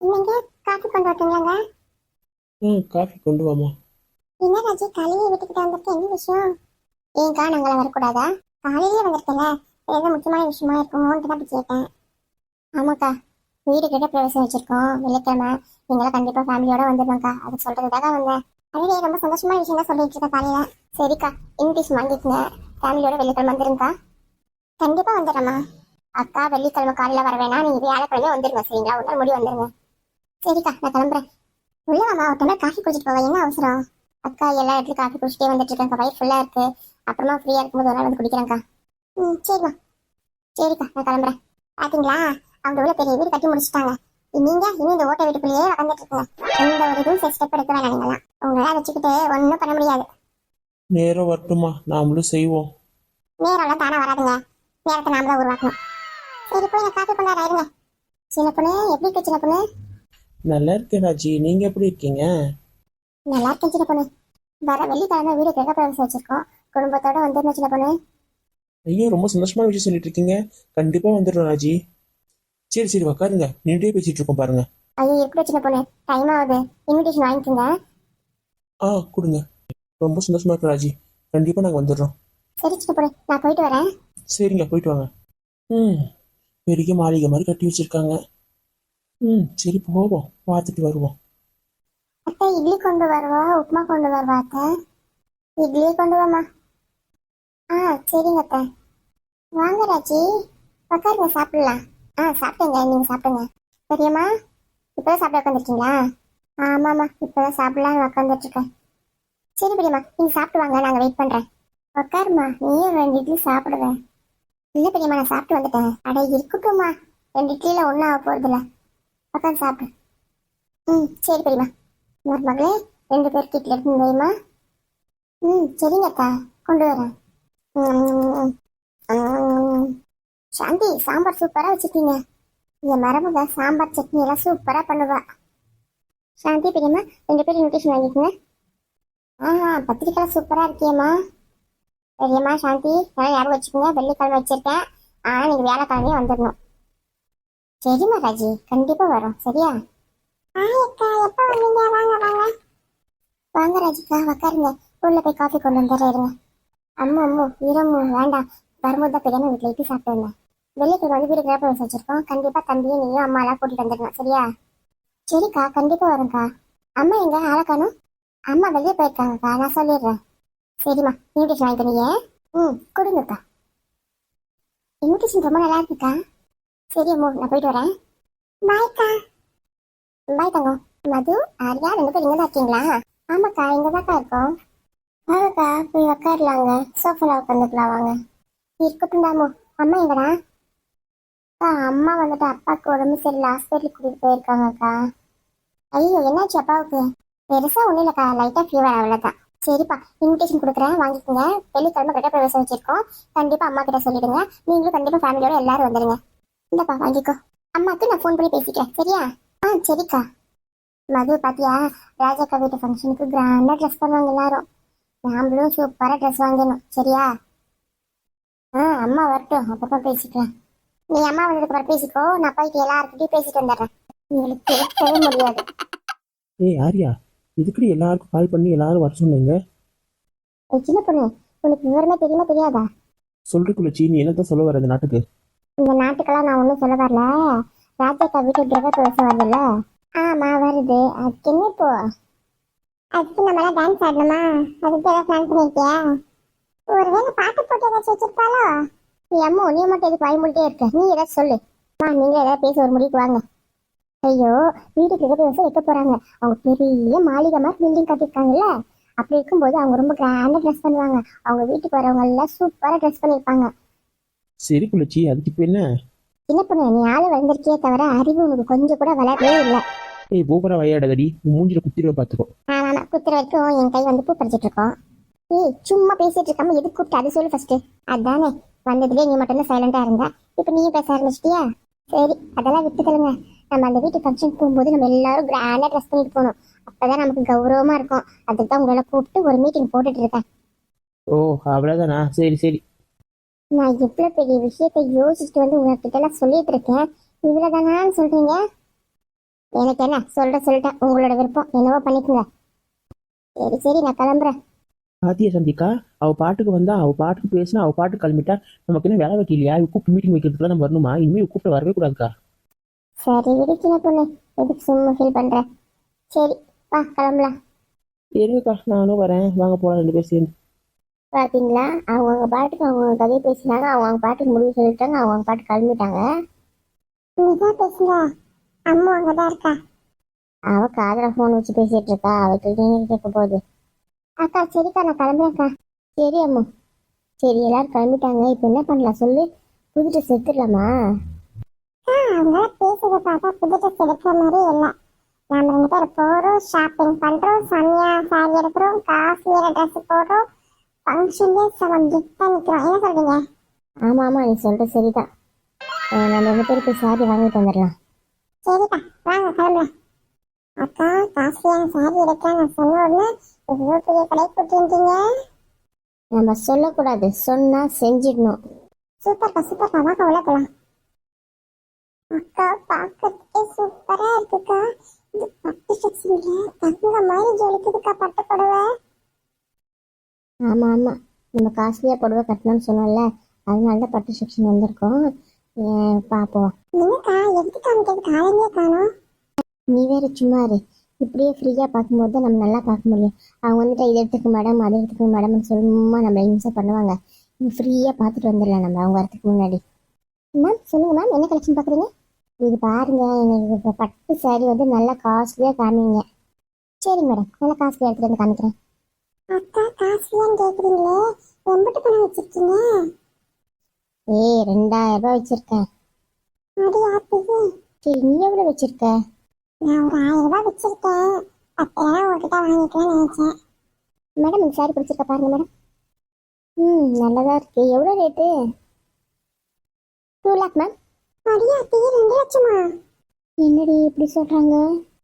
இன்னைக்கு காஃபி கொண்டு வரட்டுங்களாங்க? ம் காஃபி கொண்டு வாமா. என்ன ராஜி காலையிலே வீட்டுக்கிட்ட வந்திருக்க என்ன விஷயம்? ஏன்க்கா நாங்கள வரக்கூடாதா? காலையிலே வந்திருக்கல ஏதோ முக்கியமான விஷயமா இருக்குமோன்ட்டு தான் கேட்டேன். ஆமாக்கா வீடு கிட்ட பிரவேசம் வச்சிருக்கோம். வெள்ளிக்கிழமை. நீங்களும் கண்டிப்பா ஃபேமிலியோட வந்துடுவாங்க்கா அது சொல்றதுக்காக வந்தேன். அதுவே ரொம்ப சந்தோஷமான விஷயம் தான் சொல்லிட்டு இருக்கேன் காலையில. சரிக்கா இன்விடேஷன் வாங்கிக்கங்க. ஃபேமிலியோட வெள்ளிக்கிழமை வந்துருங்கக்கா. கண்டிப்பா வந்துடுறேம்மா. அக்கா வெள்ளிக்கிழமை காலையில வர வேணாம். நீங்க வியாழக்கிழமை வந்துருங்க சரிங்களா? நாள் முடி வந்துருங்க. சரிக்கா நான் கிளம்புறேன். உள்ள வாமா ஒரு டம்ளர் காஃபி குடிச்சிட்டு போவேன் என்ன அவசரம்? அக்கா எல்லா இடத்துலயும் காஃபி குடிச்சிட்டே வந்துட்டு இருக்கேன் வயிறு ஃபுல்லா இருக்கு. அப்புறமா ஃப்ரீயா இருக்கும்போது ஒரு நாள் வந்து குடிக்கிறேன்க்கா. ம் சரிம்மா சரிக்கா நான் கிளம்புறேன். பாத்தீங்களா? அவங்க உள்ள பெரிய வீடு கட்டி முடிச்சிட்டாங்க. நீங்க இன்னும் இந்த ஓட்ட வீட்டுக்குள்ளேயே உட்காந்துட்டு இருக்கீங்க. எந்த ஒரு இதுவும் ஸ்டெப் எடுக்க வேணாம் நீங்களாம் உங்களால வச்சுக்கிட்டு ஒன்றும் பண்ண முடியாது. நேரம் வரட்டுமா நாமளும் செய்வோம். நேரம்லாம் தானே வராதுங்க. நேரத்தை நாம தான் உருவாக்கணும். சரி போய் நான் காஃபி கொண்டாட இருங்க. சின்ன பொண்ணு எப்படி இருக்கு சின்ன பொண்ணு? நல்லா இருக்கேன் ராஜி. நீங்க எப்படி இருக்கீங்க? நல்லா இருக்கேன் சின்ன பொண்ணு. வர வெள்ளிக்கிழமை வீடு கிரக பிரவேசம் வச்சிருக்கோம். குடும்பத்தோட வந்துருந்தோம் சின்ன பொண்ணு. ஐயோ ரொம்ப சந்தோஷமான விஷயம் சொல்லிட்டு இருக்கீங்க. கண்டிப்பா வந்துடுறோம் ராஜி. சரி சரி உக்காருங்க. நின்றுட்டே பேசிட்டு இருக்கோம் பாருங்க. ஐயோ எப்படி சின்ன பொண்ணு? டைம் ஆகுது. இன்விடேஷன் வாங்கிக்கோங்க. ஆ கொடுங்க. ரொம்ப சந்தோஷமா இருக்கு ராஜி. கண்டிப்பா நாங்க வந்துடுறோம். சரி சின்ன பொண்ணு நான் போயிட்டு வரேன். சரிங்க போயிட்டு வாங்க. ம் பெரிய மாளிகை மாதிரி கட்டி வச்சிருக்காங்க. ம் சரி போவோம். பார்த்துட்டு வருவோம். அத்தை இட்லி கொண்டு வருவா? உப்புமா கொண்டு வருவா அத்தை? இட்லியே கொண்டு வாமா ஆ சரிங்க அத்தை. வாங்க ராஜி. உட்காருங்க சாப்பிடலாம். ஆ சாப்பிட்டேங்க நீங்க சாப்பிடுங்க. பெரியம்மா இப்போதான் சாப்பிட உட்காந்துருக்கீங்களா ஆமாம்மா இப்போதான் சாப்பிடலாம்னு உட்காந்துட்டு இருக்கேன் சரி பெரியம்மா நீங்க சாப்பிட்டு வாங்க நாங்கள் வெயிட் பண்றேன். உட்காருமா நீயும் ரெண்டு இட்லி சாப்பிடுவேன். இல்லை பெரியம்மா நான் சாப்பிட்டு வந்துட்டேன். அட இருக்கட்டும்மா. ரெண்டு இட்லியில ஒன்றும் ஆக போகிறதில்ல உட்காந்து சாப்பிடு. ம் சரி பெரியம்மா. மருமகளே ரெண்டு பேர் கிட்ட எடுத்து ம் சரிங்க அக்கா. கொண்டு வரேன். சாந்தி சாம்பார் சூப்பராக வச்சுட்டீங்க என் மரபுங்க சாம்பார் சட்னி எல்லாம் சூப்பராக பண்ணுவா. சாந்தி பெரியம்மா ரெண்டு பேரும் இன்விடேஷன் வாங்கிக்கோங்க. ஆஹா பத்திரிக்கைலாம் சூப்பராக இருக்கியம்மா பெரியம்மா சாந்தி நல்லா ஞாபகம் வச்சுக்கோங்க. வெள்ளிக்கிழமை வச்சுருக்கேன். ஆனால் நீங்கள் வியாழக்கிழமையே வந்துடணும். சரிம்மா ராஜி கண்டிப்பா வரும். சரியா? அக்கா எப்போ வந்தீங்க? வாங்க வாங்க. வாங்க ராஜிக்கா உட்காருங்க உள்ள போய் காஃபி கொண்டு வந்துடுறேன் இருங்க. அம்மா அம்மு இரம்மு வேண்டாம். வரும்போது தான் பெரியம்மா வீட்டில் இட்லி சாப்பிட்டு வந்தேன். வெள்ளிக்கிழமை வந்து வீடு கிரப்ப வச்சிருக்கோம். கண்டிப்பா தம்பியும் நீயும் அம்மா எல்லாம் கூட்டிட்டு வந்துடணும் சரியா? சரிக்கா கண்டிப்பா வரும்க்கா. அம்மா எங்க? ஆளை அம்மா வெளியே போயிருக்காங்கக்கா நான் சொல்லிடுறேன். சரிம்மா இன்விடேஷன் வாங்கிட்டு நீங்க ம் கொடுங்கக்கா. இன்விடேஷன் ரொம்ப நல்லா இருக்குக்கா. சரி அம்மா நான் போயிட்டு வரேன். பாய்க்கா பாய் தங்கம். மது ஆர்யா ரெண்டு பேரும் இங்கே தான் இருக்கீங்களா? ஆமாக்கா இங்கே தான்க்கா இருக்கோம். வாங்கக்கா போய் உட்காரலாங்க சோஃபாவில் உட்காந்துக்கலாம் வாங்க. இருக்கட்டும் தாமு அம்மா எங்கடா? அக்கா அம்மா வந்துட்டு அப்பாவுக்கு உடம்பு சரியில்லை ஹாஸ்பிட்டலுக்கு கூட்டிகிட்டு போயிருக்காங்கக்கா. ஐயோ என்னாச்சு அப்பாவுக்கு? பெருசாக ஒன்றும் இல்லைக்கா லைட்டாக ஃபீவர் அவ்வளோதான் சரிப்பா இன்விடேஷன் கொடுக்குறேன் வாங்கிக்கோங்க. வெள்ளிக்கிழமை கிட்ட பிரவேசம் வச்சிருக்கோம். கண்டிப்பாக அம்மா கிட்ட சொல்லிடுங்க. நீங்களும் கண்டிப்பாக ஃபேமிலியோட எல்லாரும் வந்துடுங்க இந்தப்பா வாங்கிக்கோ. அம்மாக்கு நான் ஃபோன் பண்ணி பேசிக்கிறேன். சரியா? ஆ சரிக்கா. மது பாத்தியா? ராஜாக்கா வீட்டு ஃபங்க்ஷனுக்கு கிராண்டா ட்ரெஸ் பண்ணுவாங்க எல்லாரும். நாமளும் சூப்பரா ட்ரெஸ் வாங்கணும். சரியா? ஆ அம்மா வரட்டும். அப்புறமா பேசிக்கலாம். நீ அம்மா வந்ததுக்கு அப்புறம் பேசிக்கோ. நான் போயிட்டு எல்லாருக்கிட்டையும் பேசிட்டு வந்துடுறேன். உங்களுக்கு கேட்கவே முடியாது. ஏய் ஆரியா இதுக்கடி எல்லாருக்கும் கால் பண்ணி எல்லாரும் வர சொன்னீங்க? சின்ன பொண்ணு உனக்கு விவரமே தெரியுமா தெரியாதா? சொல்றதுக்குள்ள சீ நீ என்னதான் சொல்ல வர இந்த நாட்டுக்கு? இந்த நாட்டுக்கெல்லாம் நான் ஒன்றும் சொல்ல வரல. ராஜாக்கா வீட்டு கிரக பிரவேசம் வருதுல்ல? ஆமா வருது. அதுக்கு என்ன இப்போ? அதுக்கு நம்மளாம் டான்ஸ் ஆடணுமா? அதுக்கு ஏதாவது பிளான் பண்ணிருக்கியா? ஒருவேளை பாட்டு போட்டு ஏதாச்சும் வச்சிருப்பாளோ? நீ அம்மா நீ மட்டும் எதுக்கு வாய்மொழிட்டே இருக்க? நீ ஏதாவது சொல்லு. அம்மா நீங்களே ஏதாவது பேச ஒரு முடிவுக்கு வாங்க. ஐயோ வீட்டு கிரக பிரவேசம் வைக்க போறாங்க. அவங்க பெரிய மாளிகை மாதிரி பில்டிங் கட்டியிருக்காங்கல்ல? அப்படி இருக்கும்போது அவங்க ரொம்ப கிராண்டா ட்ரெஸ் பண்ணுவாங்க. அவங்க வீட்டுக்கு வரவங்க எல்லாம் சூப்பரா ட்ரெஸ் பண்ணியிருப்பாங்க. சரி குளிச்சி அதுக்கு இப்போ என்ன? சின்ன பொண்ணு? நீ ஆளு வந்திருக்கே தவிர அறிவு உனக்கு கொஞ்சம் கூட வளரவே இல்லை. ஏய் பூப்பரா வையாடதடி உன் மூஞ்சில குத்திடுவ பார்த்துக்கோ ஆமா ஆமா. குத்துற வரைக்கும் என் கை வந்து பூ பறிச்சிட்டு இருக்கோம் ஏய் சும்மா பேசிட்டு இருக்காம எதுக்கு கூப்பிட்டு? அது சொல்லு ஃபர்ஸ்ட் அதானே. வந்ததுலயே நீ மட்டும் தான் சைலண்டா இருந்த. இப்போ நீயும் பேச ஆரம்பிச்சிட்டியா? சரி அதெல்லாம் விட்டுக்கலுங்க. நம்ம அந்த வீட்டு ஃபங்க்ஷன் போகும்போது நம்ம எல்லாரும் கிராண்டா ட்ரெஸ் பண்ணிட்டு போகணும். அப்பதான் நமக்கு கௌரவமா இருக்கும். அதுக்கு தான் உங்களை கூப்பிட்டு ஒரு மீட்டிங் போட்டுட்டு இருக்கேன். ஓ அவ்வளோதானா சரி சரி. நான் எவ்வளவு பெரிய விஷயத்தை யோசிச்சுட்டு வந்து உங்ககிட்ட எல்லாம் சொல்லிட்டு இருக்கேன். இவ்வளவுதானான்னு சொல்றீங்க? எனக்கு என்ன? சொல்ற சொல்லிட்டேன். உங்களோட விருப்பம். என்னவோ பண்ணிக்கோங்க. சரி சரி நான் கிளம்புறேன். பாத்தியா சந்திக்கா அவ பாட்டுக்கு வந்தா அவ பாட்டுக்கு பேசினா அவ பாட்டுக்கு கிளம்பிட்டா நமக்கு என்ன வேலை வைக்கலையா? இவ கூப்பிட்டு மீட்டிங் வைக்கிறதுக்குலாம் நம்ம வரணுமா? இனிமே கூப்பிட்டு வரவே கூடாதுக்கா. சரி விடு சின்ன பொண்ணு. எதுக்கு சும்மா ஃபீல் பண்ற? சரி வா கிளம்பலாம். சரிக்கா நானும் வரேன். வாங்க போலாம் ரெண்டு பேரும் சேர்ந்து. பாத்தீங்களா? அவங்கவுங்க பாட்டுக்கு அவங்க கதையை பேசினாங்க. அவங்க பாட்டுக்கு முடிவு சொல்லிட்டாங்க. அவங்க பாட்டுக்கு கிளம்பிட்டாங்க. நீதான் பேசுங்க அம்மா அங்கதான் இருக்கா? அவ காதுல போன் வச்சு பேசிட்டு இருக்கா. அவளுக்கு நீங்க கேட்க போகுது. அக்கா சரிக்கா நான் கிளம்புறேன்க்கா சரி அம்மா. சரி எல்லாரும் கிளம்பிட்டாங்க. இப்போ என்ன பண்ணலாம்? சொல்லு. புது ட்ரெஸ் எடுத்துடலாமா? அவங்க பேசுறத பார்த்தா புது ட்ரெஸ் எடுக்கிற மாதிரி இல்லை. நாம ரெண்டு பேரும் போறோம் ஷாப்பிங் பண்றோம் சமையா சாரி எடுக்கிறோம் காஸ்ட்லியான ட்ரெஸ் போடுறோம். ஃபங்க்ஷன்லேயே செவன் கிஃப்டாக நிற்கிறோம் என்ன சொல்றீங்க? ஆமா ஆமா நீ சொல்ற சரிதான். நம்ம ரெண்டு போய் சாரி வாங்கிட்டு வந்துடலாம். சரிக்கா வாங்க கிளம்பலாம். அக்கா காஸ்ட்லியான சாரி எடுக்க நான் சொன்ன உடனே இவ்வளோ பெரிய கடை கூட்டிருந்தீங்க நம்ம சொல்லக்கூடாது. சொன்னா செஞ்சிடணும். சூப்பர்க்கா சூப்பர்க்கா வாங்க உள்ள போலாம். அக்கா பார்க்கறதுக்கே சூப்பரா இருக்குக்கா. இது பட்டு செக்ஷன்ல தங்க மாதிரி ஜொலிக்குதுக்கா பட்டு புடவை. ஆமா ஆமா. நம்ம காஸ்ட்லியா புடவை கட்டணும்னு சொன்னோம்ல அதனால தான் பட்டு செக்ஷன் வந்திருக்கோம். ஏன் பாப்போம். என்னக்கா எதுக்கு காமிக்கிறது காலையிலே காணோம்? நீ வேற சும்மா இரு. இப்படியே ஃப்ரீயா பார்க்கும்போது தான் நம்ம நல்லா பார்க்க முடியும். அவங்க வந்துட்டு இதை எடுத்துக்க மேடம் அதை எடுத்துக்க மேடம் சும்மா நம்மளை இன்சை பண்ணுவாங்க. நீ ஃப்ரீயா பார்த்துட்டு வந்துடலாம் நம்ம அவங்க வரதுக்கு முன்னாடி. மேம் சொல்லுங்க மேம் என்ன கலெக்ஷன் பார்க்குறீங்க? இது பாருங்க எனக்கு இப்போ பட்டு சாரி வந்து நல்லா காஸ்ட்லியாக காமிங்க. சரி மேடம் நல்லா காஸ்ட்லியாக எடுத்துகிட்டு வந்து காமிக்கிறேன். அக்கா காஸ்ட்லியான்னு கேட்குறீங்களே எம்பிட்டு பணம் வச்சிருக்கீங்க? ஏய் ரெண்டாயிரம் ரூபாய் வச்சிருக்கேன். அது யாத்துக்கு சரி நீ எவ்வளோ வச்சிருக்க? நான் ஒரு ஆயிரம் ரூபாய் வச்சிருக்கேன். பத்தாயிரம் உங்ககிட்ட வாங்கிக்கலாம்னு நினைச்சேன். மேடம் இந்த சாரி பிடிச்சிருக்க பாருங்க மேடம். ம் நல்லதா இருக்கு. எவ்வளோ ரேட்டு டூ லேக் மேம் அடியா தீ ரெண்டு லட்சமா? என்னடி இப்படி சொல்றாங்க?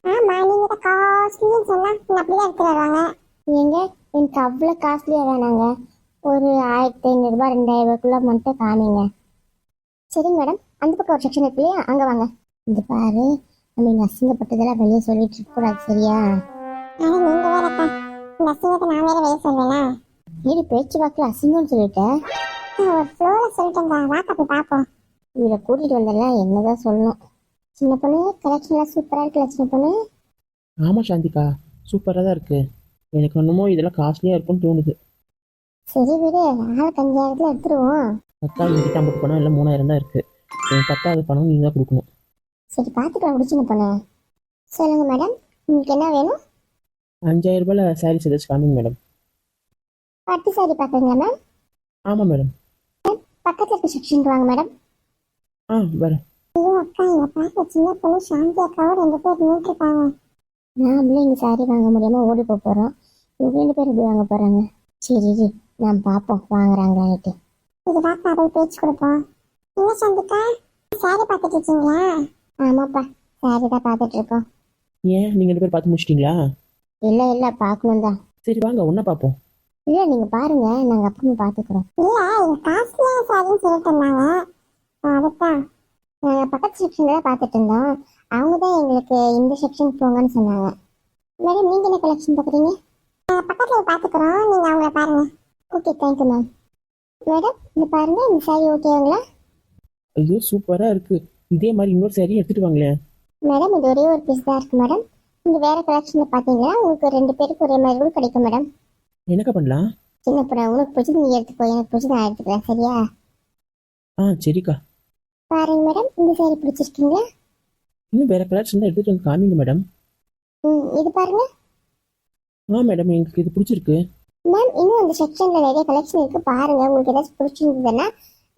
ஆமா நீங்க காஸ்ட்லின்னு சொன்னா அப்படியே எடுத்துட்டு வருவாங்க. எங்க எனக்கு அவ்வளோ காஸ்ட்லியா வேணாங்க. ஒரு ஆயிரத்தி ஐநூறுரூபா ரெண்டாயிரம் ரூபாய்க்குள்ள மட்டும் காமிங்க. சரிங்க மேடம் அந்த பக்கம் ஒரு செக்ஷன் இருக்கு இல்லையா? அங்கே வாங்க. இது பாரு. நம்ம இங்கே அசிங்கப்பட்டதெல்லாம் வெளியே சொல்லிட்டு இருக்கக்கூடாது சரியா? நீங்க வேறக்கா இந்த அசிங்கத்தை நான் வேற வெளியே சொல்வேனா நீ பேச்சு வாக்கில் அசிங்கம்னு சொல்லிட்டேன் இவரை கூட்டிட்டு வந்தெல்லாம் என்னதான் சொல்லணும். சின்ன பொண்ணு கலெக்ஷன்லாம் சூப்பரா இருக்குல்ல சின்ன பொண்ணு? ஆமா சாந்திக்கா சூப்பரா தான் இருக்கு. எனக்கு என்னமோ இதெல்லாம் காஸ்ட்லியா இருக்கும்னு தோணுது. சரி விடு ஆளுக்கு அஞ்சாயிரத்துல எடுத்துருவோம். அக்கா என்கிட்ட ஐம்பது பணம் இல்லை மூணாயிரம் தான் இருக்கு. எனக்கு பத்தாவது பணம் நீங்க தான் கொடுக்கணும். சரி பார்த்துக்கலாம் விடு சின்ன பொண்ணு சொல்லுங்க மேடம் உங்களுக்கு என்ன வேணும்? அஞ்சாயிரம் ரூபாயில சாரீஸ் ஏதாச்சும் காமிங்க மேடம் பட்டு சாரி பார்க்குறீங்களா மேம் ஆமா மேடம் பக்கத்தில் இருக்க செக்ஷனுக்கு வாங்க மேடம் ஆ வரேன். ஐயோ அக்கா இங்க பார்க்க சின்ன பொண்ணு சாந்தி அக்காவும் ரெண்டு பேர் நின்றுருக்காங்க நாமளே இங்கே சாரி வாங்க முடியாம ஓடி போக போகிறோம் இவங்க ரெண்டு பேர் இப்படி வாங்க போகிறாங்க சரி இரு, நாம் பார்ப்போம் வாங்குறாங்களான்ட்டு இது பாப்பா போய் பேச்சு கொடுப்போம்? என்ன சந்திக்கா? சாரி பார்த்துட்டு இருக்கீங்களா? ஆமாப்பா சாரி தான் பார்த்துட்டு இருக்கோம். ஏன்? நீங்க ரெண்டு பேர் பார்த்து முடிச்சிட்டீங்களா? இல்லை இல்லை பார்க்கணும் தான் சரி வாங்க ஒன்றா பார்ப்போம். இல்லை நீங்கள் பாருங்க நாங்கள் அப்புறமா பார்த்துக்குறோம். இல்லை இது காஸ்ட்லியாக சாரின்னு சொல்லிட்டு இருந்தாங்க. அதுதான் நாங்கள் பக்கத்து செக்ஷனில் தான் பார்த்துட்டு இருந்தோம். அவங்க தான் எங்களுக்கு இந்த செக்ஷன் போங்கன்னு சொன்னாங்க. மேடம் நீங்கள் என்ன கலெக்ஷன் பார்க்குறீங்க? பக்கத்தில் பார்த்துக்குறோம் நீங்கள் அவங்கள பாருங்க. ஓகே தேங்க்யூ மேம் மேடம் இது பாருங்க இந்த சாரி ஓகேங்களா ஐயோ சூப்பரா இருக்கு. இதே மாதிரி இன்னொரு சாரி எடுத்துட்டு வாங்களேன். மேடம் இது ஒரே ஒரு பீஸ் தான் இருக்கு மேடம் நீங்கள் வேறு கலெக்ஷனில் பார்த்தீங்கன்னா உங்களுக்கு ரெண்டு பேருக்கு ஒரே மாதிரி கூட கிடைக்கும் மேடம் என்னக்கா பண்ணலாம்? சின்ன பொண்ணு உனக்கு பிடிச்சது நீ எடுத்துக்கோ எனக்கு பிடிச்சது நான் எடுத்துக்கிறேன் சரியா? ஆ சரிக்கா. பாருங்க மேடம் இந்த சாரி பிடிச்சிருக்கீங்களா? இன்னும் வேற கலர்ஸ் தான் எடுத்துட்டு வந்து காமிங்க மேடம் ம் இது பாருங்க. ஆ மேடம் எங்களுக்கு இது பிடிச்சிருக்கு. மேம் இன்னும் அந்த செக்ஷன்ல நிறைய கலெக்ஷன் இருக்கு. பாருங்க உங்களுக்கு ஏதாச்சும் பிடிச்சிருந்ததுன்னா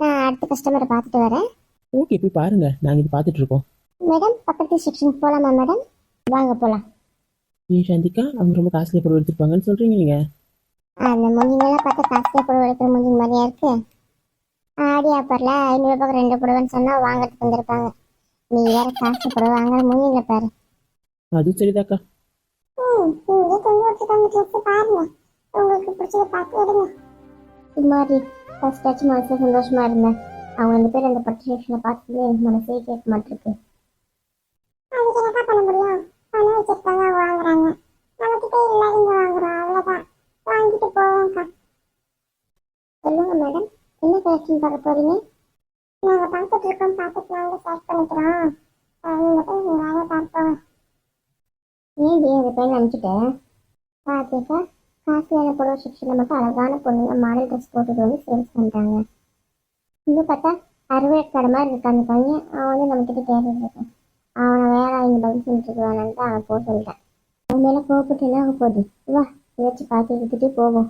நான் அடுத்த கஸ்டமரை பார்த்துட்டு வரேன். ஓகே போய் பாருங்க. நாங்க இது பார்த்துட்டு இருக்கோம். மேடம் பக்கத்து செக்ஷன் போலாமா மேடம் வாங்க போலாம். ஏன் சாந்திக்கா அவங்க ரொம்ப காஸ்ட்லியாக பொருள் எடுத்துருப்பாங்கன்னு சொல்றீங்க நீங்க. அந்த முந்திங்கெல்லாம் பார்த்தா காஸ்ட்லியாக புடவை எடுக்கிற முந்திங்க மாதிரியா இருக்கு? ஆடி ஆப்பரில் ஐநூறுரூபாய்க்கு ரெண்டு புடவைன்னு சொன்னால் வாங்கிறதுக்கு வந்திருப்பாங்க. நீ வேற காசு புடவை வாங்குற முந்திங்கள பாரு. அதுவும் சரிதாக்கா. ம் இங்கே ட்ரெஸ் பாருங்க உங்களுக்கு பிடிச்சத பார்த்து எடுங்க. இது மாதிரி ஃபர்ஸ்டாச்சும் மனசு சந்தோஷமா இருந்தேன். அவங்க ரெண்டு பேரும் அந்த பட்டு செக்ஷனை பார்த்துட்டு எனக்கு மனசே கேட்க மாட்டிருக்கு. அதுக்கு என்னக்கா பண்ண முடியும்? பணம் வச்சிருக்காங்க வாங்குறாங்க. நம்மகிட்ட இல்லை இங்க வாங்குறோம் அவ்வளவுதான். வாங்கிட்டு போவோம்க்கா சொல்லுங்க மேடம் என்ன கலெக்ஷன் பார்க்க போறீங்க? நாங்க பார்த்துட்டு இருக்கோம் பார்த்துட்டு நாங்க செலக்ட் பண்ணிக்கிறோம். நீங்க போய் நீங்க வாங்க பார்ப்போம். ஏன் டி அந்த பையன் அனுப்பிச்சிட்டேன் பாத்தீங்கக்கா காஸ்ட்லியான புடவை செக்ஷனில் மட்டும் அழகான பொண்ணுங்க மாடல் ட்ரெஸ் போட்டுட்டு வந்து சேல்ஸ் பண்ணுறாங்க இன்னும் பார்த்தா அறுவடைக்கார மாதிரி இருக்கு. அந்த பையன் அவன் வந்து நம்மக்கிட்ட கேட்டுட்டு இருக்கான். அவனை வேலை இங்கே பதில் சொல்லிட்டு இருக்கானு அவன் போக சொல்லிட்டான். அவன் மேலே கோபப்பட்டு என்ன போகுது? வா ஏதாச்சும் பார்த்து எடுத்துகிட்டே போவோம்.